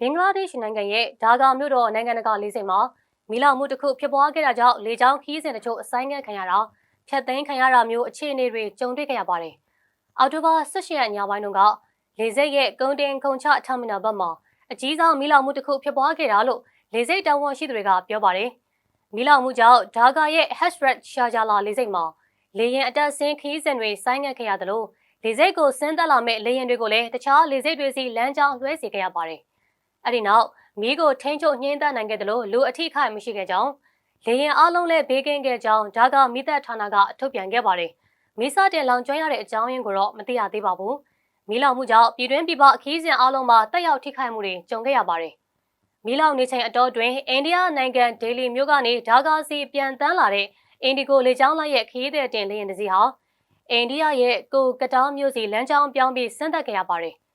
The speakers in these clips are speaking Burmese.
ဘင်္ဂလားဒေ့ရှ်နိုင်ငံရဲ့ဒါဂါမြို့တော်နိုင်ငံတကာလေးစိမ်မှာမီးလောင်မှုတစ်ခုဖြစ်ပွားခဲ့တာကြောင့်လေကြောင်းခီးစဉ်တချို့အဆိုင်ငံ့ခံရတာဖျက်သိမ်းခံရတာမျိုးအခြေအနေတွေကြုံတွေ့ခဲ့ရပါတယ်။အော်တိုဘာ18ရက်ညပိုင်းတုန်းကလေဆိပ်ရဲ့ကုန်းတင်ခုံချထမီနာဘက်မှာအကြီးဆုံးမီးလောင်မှုတစ်ခုဖြစ်ပွားခဲ့တာလို့လေဆိပ်တာဝန်ရှိသူတွေကပြောပါတယ်။မီးလောင်မှုကြောင့်ဒါဂါရဲ့ Hasrat Shahjala လေဆိပ်မှာလေယာဉ်အတက်ဆင်းခီးစဉ်တွေဆိုင်းငံ့ခဲ့ရသလိုလေဆိပ်ကိုဆင်းသက်လာမဲ့လေယာဉ်တွေကိုလည်းတခြားလေဆိပ်တွေစီလမ်းကြောင်းလွှဲစေခဲ့ရပါတယ်။ အဲ့ဒီနောက်မီးကိုထိန်းချုပ်ညှိမ့်သက်နိုင်ခဲ့တယ်လို့လူအထိခိုက်မရှိခဲ့ကြောင်းလေရင်အားလုံးလည်းဘေးကင်းခဲ့ကြောင်းဒါကမိသက်ဌာနကထုတ်ပြန်ခဲ့ပါတယ်။မီးစတင်လောင်ကျွမ်းရတဲ့အကြောင်းရင်းကိုတော့မသိရသေးပါဘူး။မီးလောင်မှုကြောင့်ပြည်တွင်းပြည်ပအခီးစဉ်အားလုံးမှာတက်ရောက်ထိခိုက်မှုတွေကြုံခဲ့ရပါတယ်။မီးလောင်နေချိန်အတော်တွင်အိန္ဒိယနိုင်ငံဒေလီမြို့ကနေဒါကာစီပြန်တန်းလာတဲ့အင်ဒီကိုလေကြောင်းလိုက်ရဲ့ခီးတဲ့တင်လေရင်တစ်စီးဟာအိန္ဒိယရဲ့ကိုကတားမြို့စီလမ်းကြောင်းပြောင်းပြီးဆင်းသက်ခဲ့ရပါတယ်။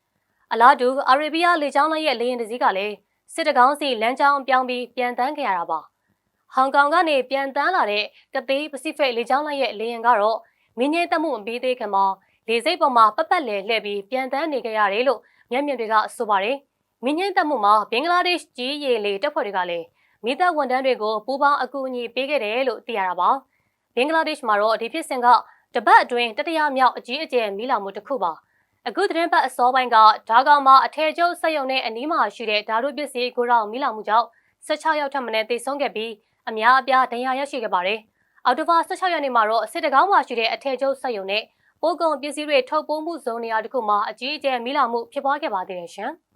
အလားတူအာရေဗီးယားလေကြောင်းလိုက်ရဲ့လေရင်တစ်စီးကလည်းစစ်တကောင်းစီလမ်းကြောင်းပြောင်းပြီးပြန်တန်းခဲ့ရတာပါ။ဟောင်ကောင်ကနေပြန်တန်းလာတဲ့ကသေးပစိဖိတ်လေကြောင်းလိုက်ရဲ့လေရင်ကတော့မင်းငယ်တက်မှုမပြီးသေးခင်မှာလေစိတ်ပေါ်မှာပတ်ပတ်လဲလှည့်ပြီးပြန်တန်းနေကြရတယ်လို့မျက်မြင်တွေကဆိုပါတယ်။မင်းငယ်တက်မှုမှာဘင်္ဂလားဒေ့ရှ်ကြီးရေလေတပ်ဖွဲ့တွေကလည်းမိသားဝန်ထမ်းတွေကိုပူးပေါင်းအကူအညီပေးခဲ့တယ်လို့သိရတာပါ။ဘင်္ဂလားဒေ့ရှ်မှာတော့ဒီဖြစ်စဉ်ကတပတ်အတွင်းတတိယမြောက်အကြီးအကျယ်မီးလောင်မှုတစ်ခုပါ အခုသတင်းပတ်အစောပိုင်းကဒါကောင်မှာအထည်ချုပ်စက်ရုံနဲ့အနီးမှာရှိတဲ့ဓာတုပစ္စည်းကိုရောင်မီးလောင်မှုကြောင့်16ရောက်ထပ်မံသေဆုံးခဲ့ပြီးအများအပြားဒဏ်ရာရရှိခဲ့ပါတယ်အော်တိုဘာ16ရက်နေ့မှာတော့စစ်တကောင်းမှာရှိတဲ့အထည်ချုပ်စက်ရုံနဲ့ပိုးကုန်ပစ္စည်းတွေထုတ်ပိုးမှုဇုံနေရာတစ်ခုမှာအကြီးအကျယ်မီးလောင်မှုဖြစ်ပွားခဲ့ပါသေးတယ်ရှင်။